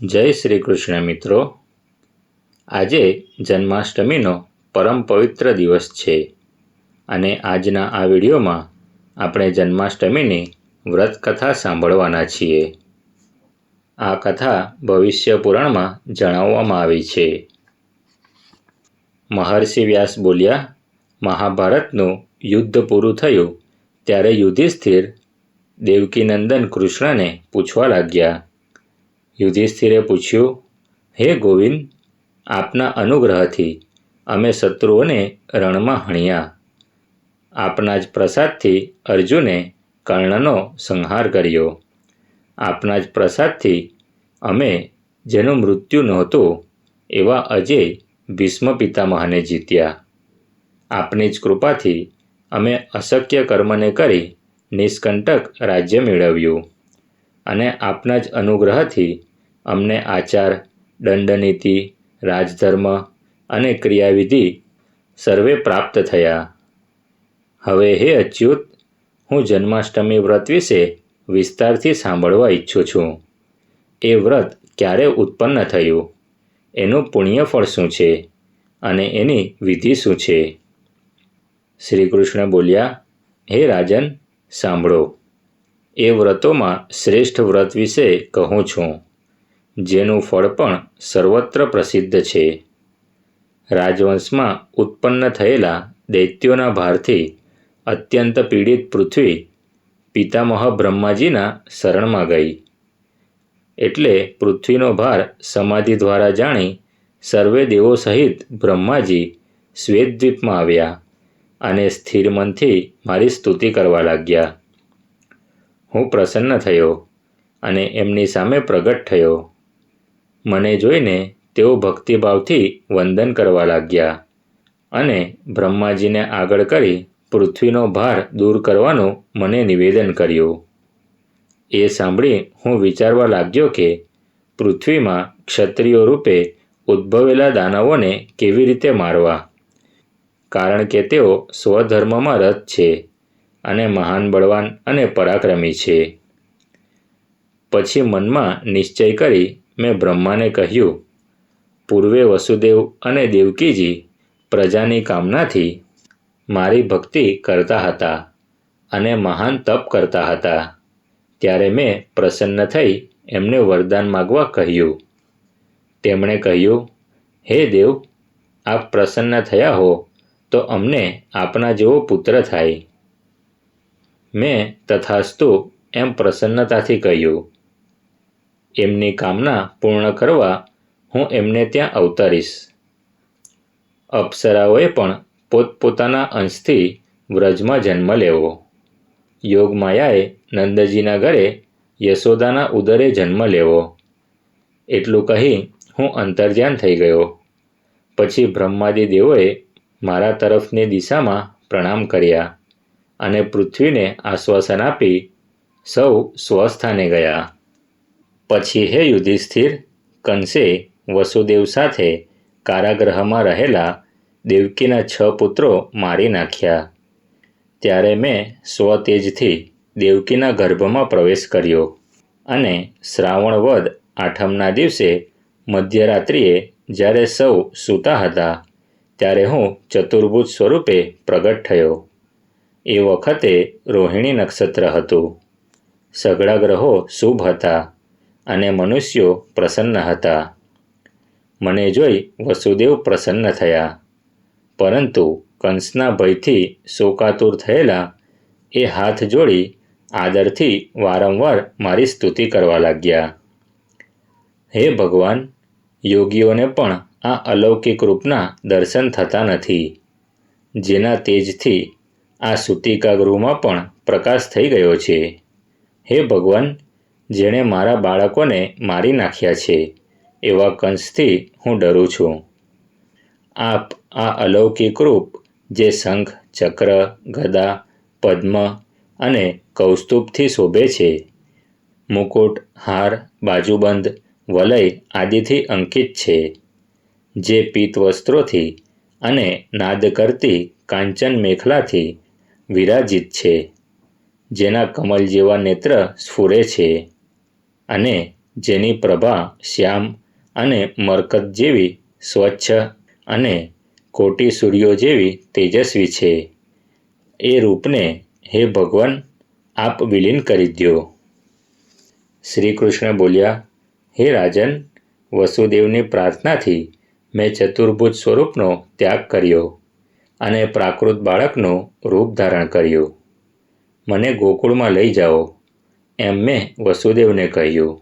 જય શ્રી કૃષ્ણ મિત્રો. આજે જન્માષ્ટમીનો પરમ પવિત્ર દિવસ છે અને આજના આ વિડીયોમાં આપણે જન્માષ્ટમીની વ્રત કથા સાંભળવાના છીએ. આ કથા ભવિષ્ય પુરાણમાં જણાવવામાં આવી છે. મહર્ષિ વ્યાસ બોલ્યા, મહાભારતનું યુદ્ધ પૂરું થયું ત્યારે યુધિષ્ઠિર દેવકીનંદન કૃષ્ણને પૂછવા લાગ્યા યુધિષ્ઠિરે પૂછ્યું, હે ગોવિંદ, આપના અનુગ્રહથી અમે શત્રુઓને રણમાં હણ્યા. આપના જ પ્રસાદથી અર્જુને કર્ણનો સંહાર કર્યો. આપના જ પ્રસાદથી અમે જેનું મૃત્યુ નહોતું, એવા અજય ભીષ્મ પિતામહને જીત્યા. આપની જ કૃપાથી અમે અશક્ય કર્મને કરી નિષ્કંટક રાજ્ય મેળવ્યું. અને આપના જ અનુગ્રહથી અમને આચાર, દંડનીતિ, રાજધર્મ અને ક્રિયાવિધિ સર્વે પ્રાપ્ત થયા. હવે હે અચ્યુત, હું જન્માષ્ટમી વ્રત વિશે વિસ્તારથી સાંભળવા ઈચ્છું છું. એ વ્રત ક્યારે ઉત્પન્ન થયું? એનું પુણ્યફળ શું છે? અને એની વિધિ શું છે? શ્રી કૃષ્ણ બોલ્યા, હે રાજન, સાંભળો. એ વ્રતોમાં શ્રેષ્ઠ વ્રત વિશે કહું છું. જેનું ફળ પણ સર્વત્ર પ્રસિદ્ધ છે. રાજવંશમાં ઉત્પન્ન થયેલા દૈત્યોના ભારથી અત્યંત પીડિત પૃથ્વી પિતામહ બ્રહ્માજીના શરણમાં ગઈ. એટલે પૃથ્વીનો ભાર સમાધિ દ્વારા જાણી સર્વે દેવો સહિત બ્રહ્માજી શ્વેતદ્વીપમાં આવ્યા અને સ્થિર મનથી મારી સ્તુતિ કરવા લાગ્યા. હું પ્રસન્ન થયો અને એમની સામે પ્રગટ થયો. મને જોઈને તેઓ ભક્તિભાવથી વંદન કરવા લાગ્યા અને બ્રહ્માજીને આગળ કરી પૃથ્વીનો ભાર દૂર કરવાનું મને નિવેદન કર્યું. એ સાંભળી હું વિચારવા લાગ્યો કે પૃથ્વીમાં ક્ષત્રિયો રૂપે ઉદ્ભવેલા દાનવોને કેવી રીતે મારવા? કારણ કે તેઓ સ્વધર્મમાં રત છે અને મહાન બળવાન અને પરાક્રમી છે. પછી મનમાં નિશ્ચય કરી મેં બ્રહ્માને કહ્યું, પૂર્વે વસુદેવ અને દેવકીજી પ્રજાની કામનાથી મારી ભક્તિ કરતા હતા અને મહાન તપ કરતા હતા. ત્યારે મેં પ્રસન્ન થઈ એમને વરદાન માગવા કહ્યું. તેમણે કહ્યું, હે દેવ, આપ પ્રસન્ન થયા હો તો અમને આપના જેવો પુત્ર થાય. મેં તથાસ્તુ એમ પ્રસન્નતાથી કહ્યું એમની કામના પૂર્ણ કરવા હું એમને ત્યાં અવતરીશ. અપ્સરાઓએ પણ પોતપોતાના અંશથી વ્રજમાં જન્મ લેવો. યોગમાયાએ નંદજીના ઘરે યશોદાના ઉદરે જન્મ લેવો. એટલું કહી હું અંતર્ધ્યાન થઈ ગયો. પછી બ્રહ્માદિ દેવોએ મારા તરફની દિશામાં પ્રણામ કર્યા અને પૃથ્વીને આશ્વાસન આપી સૌ સ્વસ્થાને ગયા. પછી હે યુધિષ્ઠિર, કંસે વસુદેવ સાથે કારાગૃહમાં રહેલા દેવકીના છ પુત્રો મારી નાખ્યા. ત્યારે મેં સ્વતેજથી દેવકીના ગર્ભમાં પ્રવેશ કર્યો અને શ્રાવણ વધ આઠમના દિવસે મધ્યરાત્રિએ જ્યારે સૌ સૂતા હતા, ત્યારે હું ચતુર્ભુજ સ્વરૂપે પ્રગટ થયો. એ વખતે રોહિણી નક્ષત્ર હતું. સઘળા ગ્રહો શુભ હતા. અને મનુષ્યો પ્રસન્ન હતા. મને જોઈ વસુદેવ પ્રસન્ન થયા. પરંતુ કંસના ભયથી શોકાતુર થયેલા એ હાથ જોડી આદરથી વારંવાર મારી સ્તુતિ કરવા લાગ્યા. હે ભગવાન, યોગીઓને પણ આ અલૌકિક રૂપના દર્શન થતા નથી. જેના તેજથી આ સુતિકા ગૃહમાં પણ પ્રકાશ થઈ ગયો છે. હે ભગવાન જેણે મારા બાળકોને મારી નાખ્યા છે. એવા કંસથી હું ડરું છું. આપ આ અલૌકિક રૂપ, જે શંખ, ચક્ર, ગદા, પદ્મ અને કૌસ્તુભથી શોભે છે. મુકુટ, હાર, બાજુબંધ, વલય આદિથી અંકિત છે. જે પીત વસ્ત્રોથી અને નાદ કરતી કાંચન મેખલાથી વિરાજિત છે. જેના કમલ જેવા નેત્ર સ્ફુરે છે. અને જેની પ્રભા શ્યામ અને મરકત જેવી સ્વચ્છ અને કોટી સૂર્યો જેવી તેજસ્વી છે. એ રૂપને હે ભગવાન, આપ વિલીન કરી દ્યો. શ્રી કૃષ્ણ બોલ્યા, હે રાજન, વસુદેવની પ્રાર્થનાથી મેં ચતુર્ભુજ સ્વરૂપનો ત્યાગ કર્યો અને પ્રાકૃત બાળકનું રૂપ ધારણ કર્યું. મને ગોકુળમાં લઈ જાઓ. એમ મેં વસુદેવને કહ્યું,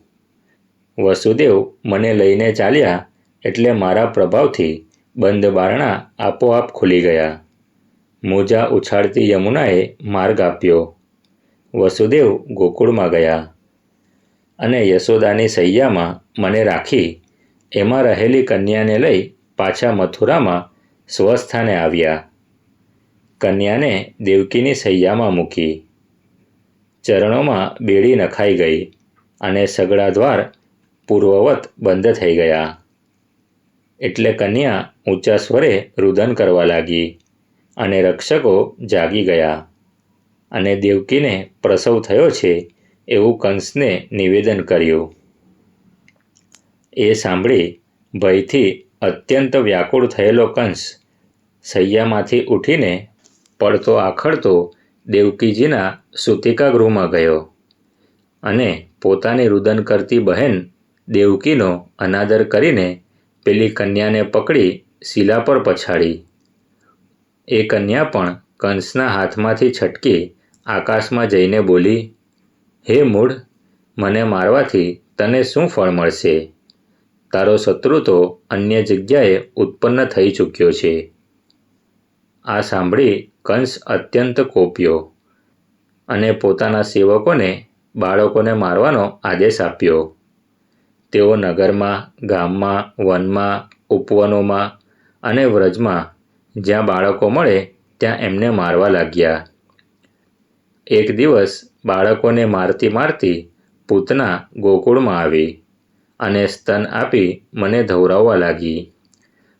વસુદેવ મને લઈને ચાલ્યા એટલે મારા પ્રભાવથી બંધ બારણા આપોઆપ ખુલી ગયા. મોજા ઉછાળતી યમુનાએ માર્ગ આપ્યો. વસુદેવ ગોકુળમાં ગયા અને યશોદાની સૈયામાં મને રાખી એમાં રહેલી કન્યાને લઈ પાછા મથુરામાં સ્વસ્થાને આવ્યા. કન્યાને દેવકીની સૈયામાં મૂકી. ચરણોમાં બેડી નખાઈ ગઈ અને સગડા દ્વાર પૂર્વવત બંધ થઈ ગયા. એટલે કન્યા ઊંચા સ્વરે રુદન કરવા લાગી અને રક્ષકો જાગી ગયા. અને દેવકીને પ્રસવ થયો છે એવું કંસને નિવેદન કર્યું. એ સાંભળી ભયથી અત્યંત વ્યાકુળ થયેલો કંસ સૈયામાંથી ઉઠીને પડતો આખડતો દેવકીજીના સુતિકા ગૃહમાં ગયો અને પોતાની રુદન કરતી બહેન દેવકીનો અનાદર કરીને પેલી કન્યાને પકડી શિલા પર પછાડી. એ કન્યા પણ કંસના હાથમાંથી છટકી આકાશમાં જઈને બોલી, હે મૂળ મને મારવાથી તને શું ફળ મળશે? તારો શત્રુ તો અન્ય જગ્યાએ ઉત્પન્ન થઈ ચૂક્યો છે. આ સાંભળી કંસ અત્યંત કોપ્યો અને પોતાના સેવકોને, બાળકોને મારવાનો આદેશ આપ્યો. તેઓ નગરમાં, ગામમાં, વનમાં, ઉપવનોમાં અને વ્રજમાં જ્યાં બાળકો મળે ત્યાં એમને મારવા લાગ્યા. એક દિવસ બાળકોને મારતી મારતી પૂતના ગોકુળમાં આવી અને સ્તન આપી મને ધવરાવવા લાગી.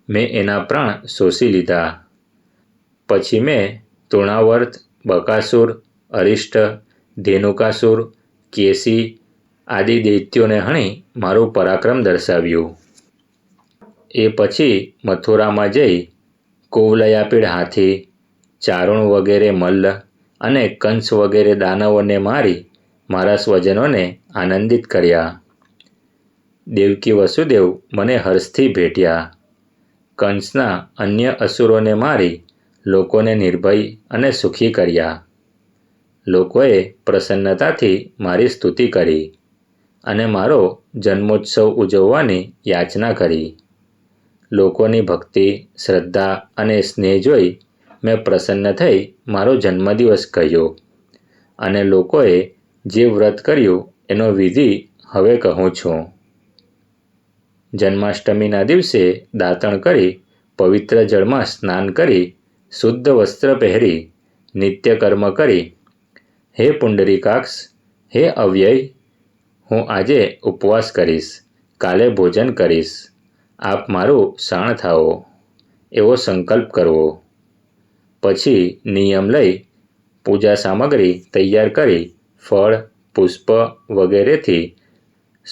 મેં એના પ્રાણ શોષી લીધા. પછી મેં તૃણાવર્ત, બકાસુર, અરિષ્ટ, ધેનુકાસુર, કેસી આદિ દૈત્યોને હણી મારું પરાક્રમ દર્શાવ્યું. એ પછી મથુરામાં જઈ કુવલયાપીડ હાથી, ચારુણ વગેરે મલ્લ અને કંસ વગેરે દાનવોને મારી મારા સ્વજનોને આનંદિત કર્યા. દેવકી વસુદેવ મને હર્ષથી ભેટ્યા. કંસના અન્ય અસુરોને મારી લોકોને નિર્ભય અને સુખી કર્યા. લોકોએ પ્રસન્નતાથી મારી સ્તુતિ કરી અને મારો જન્મોત્સવ ઉજવવાની યાચના કરી. લોકોની ભક્તિ, શ્રદ્ધા અને સ્નેહ જોઈ મેં પ્રસન્ન થઈ મારો જન્મદિવસ કહ્યો અને લોકોએ જે વ્રત કર્યું એનો વિધિ હવે કહું છું. જન્માષ્ટમીના દિવસે દાંતણ કરી પવિત્ર જળમાં સ્નાન કરી શુદ્ધ વસ્ત્ર પહેરી નિત્ય કર્મ કરી, હે પુંડરીકાક્ષ, હે અવ્યય, હું આજે ઉપવાસ કરીશ, કાલે ભોજન કરીશ, આપ મારું શાણ થાઓ, એવો સંકલ્પ કરવો. પછી નિયમ લઈ પૂજા સામગ્રી તૈયાર કરી, ફળ, પુષ્પ વગેરેથી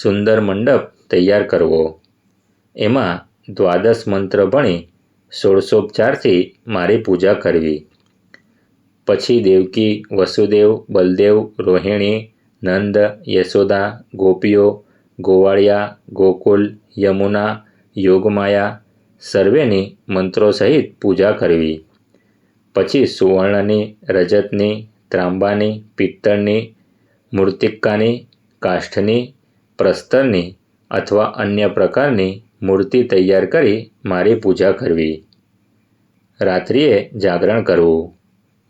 સુંદર મંડપ તૈયાર કરવો. એમાં દ્વાદશ મંત્ર ભણી ષોડશોપચારથી મારી પૂજા કરવી. પછી દેવકી, વસુદેવ, બલદેવ, રોહિણી, નંદ, યશોદા, ગોપીઓ, ગોવાળિયા, ગોકુલ, યમુના, યોગમાયા સર્વેની મંત્રો સહિત પૂજા કરવી. પછી સુવર્ણની, રજતની, ત્રાંબાની, પિત્તળની મૂર્તિકાની કાષ્ઠની, પ્રસ્તરની અથવા અન્ય પ્રકારની મૂર્તિ તૈયાર કરી મારી પૂજા કરવી. રાત્રિએ જાગરણ કરવું.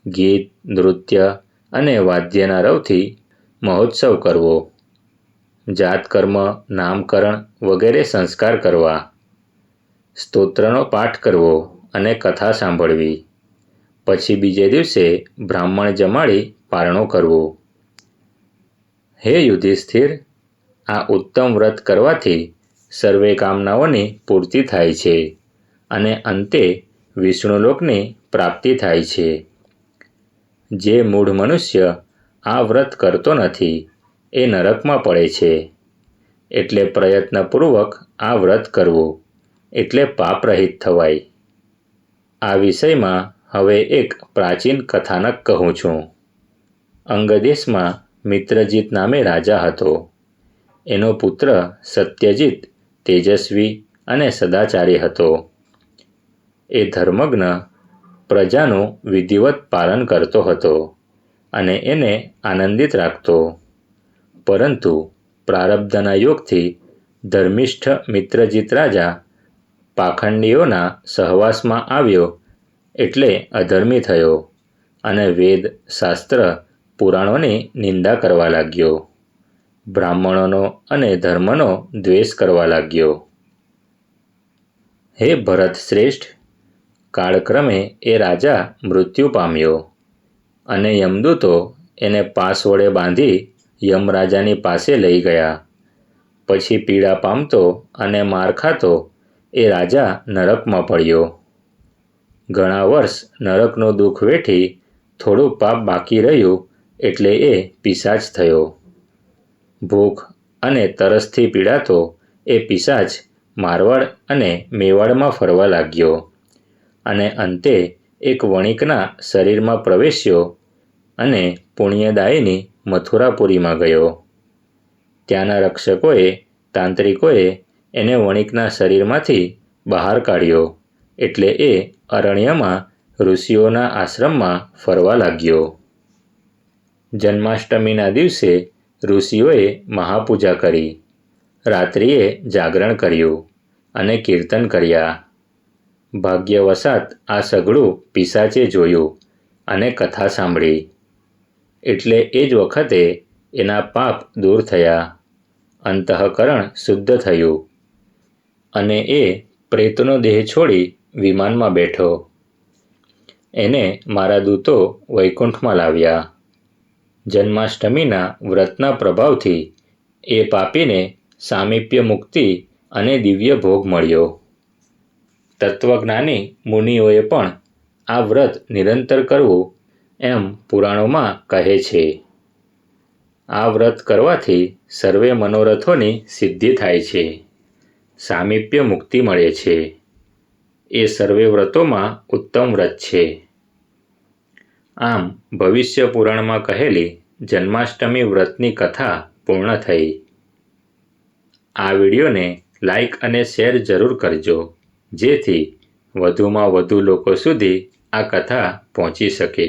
ગીત, નૃત્ય અને વાદ્યના રવથી મહોત્સવ કરવો. જાતકર્મ, નામકરણ વગેરે સંસ્કાર કરવા. સ્તોત્રનો પાઠ કરવો અને કથા સાંભળવી. પછી બીજે દિવસે બ્રાહ્મણ જમાડી પારણો કરવો. હે યુધિષ્ઠિર, આ ઉત્તમ વ્રત કરવાથી સર્વે કામનાઓની પૂર્તિ થાય છે અને અંતે વિષ્ણુલોકની પ્રાપ્તિ થાય છે. જે મૂળ મનુષ્ય આ વ્રત કરતો નથી, એ નરકમાં પડે છે. એટલે પ્રયત્નપૂર્વક આ વ્રત કરવું, એટલે પાપરહિત થવાય. આ વિષયમાં હવે એક પ્રાચીન કથાનક કહું છું. અંગદેશમાં મિત્રજીત નામે રાજા હતો. એનો પુત્ર સત્યજીત તેજસ્વી અને સદાચારી હતો. એ ધર્મજ્ઞ પ્રજાનું વિધિવત પાલન કરતો હતો અને એને આનંદિત રાખતો. પરંતુ પ્રારબ્ધના યોગથી ધર્મિષ્ઠ મિત્રજીત રાજા પાખંડીઓના સહવાસમાં આવ્યો એટલે અધર્મી થયો અને વેદ શાસ્ત્ર પુરાણોની નિંદા કરવા લાગ્યો. બ્રાહ્મણોનો અને ધર્મનો દ્વેષ કરવા લાગ્યો. હે ભરત શ્રેષ્ઠ, કાળક્રમે એ રાજા મૃત્યુ પામ્યો અને યમદૂતો એને પાસ વડે બાંધી યમરાજાની પાસે લઈ ગયા. પછી પીડા પામતો અને માર ખાતો એ રાજા નરકમાં પડ્યો. ઘણા વર્ષ નરકનું દુઃખ વેઠી થોડું પાપ બાકી રહ્યું એટલે એ પિશાચ થયો. ભૂખ અને તરસથી પીડાતો એ પિશાચ મારવાડ અને મેવાડમાં ફરવા લાગ્યો. અને અંતે એક વણિકના શરીરમાં પ્રવેશ્યો અને પુણ્યદાયીની મથુરાપુરીમાં ગયો. ત્યાંના રક્ષકોએ, તાંત્રિકોએ એને વણિકના શરીરમાંથી બહાર કાઢ્યો એટલે એ અરણ્યમાં ઋષિઓના આશ્રમમાં ફરવા લાગ્યો. જન્માષ્ટમીના દિવસે ઋષિઓએ મહાપૂજા કરી. રાત્રિએ જાગરણ કર્યું અને કીર્તન કર્યા. ભાગ્યવશાત આ સઘળું પિસાચે જોયું અને કથા સાંભળી. એટલે એ જ વખતે એના પાપ દૂર થયા. અંતઃકરણ શુદ્ધ થયું અને એ પ્રેતનો દેહ છોડી વિમાનમાં બેઠો. એને મારા દૂતો વૈકુંઠમાં લાવ્યા. જન્માષ્ટમીના વ્રતના પ્રભાવથી એ પાપીને સામીપ્ય મુક્તિ અને દિવ્ય ભોગ મળ્યો. તત્વજ્ઞાની મુનિઓએ પણ આ વ્રત નિરંતર કરવું એમ પુરાણોમાં કહે છે. આ વ્રત કરવાથી સર્વે મનોરથોની સિદ્ધિ થાય છે. સામીપ્ય મુક્તિ મળે છે. એ સર્વે વ્રતોમાં ઉત્તમ વ્રત છે. આમ, ભવિષ્ય પુરાણમાં કહેલી, જન્માષ્ટમી વ્રતની કથા પૂર્ણ થઈ. આ વિડીયોને લાઈક અને શેર જરૂર કરજો, જેથી વધુમાં વધુ લોકો સુધી આ કથા પહોંચી શકે.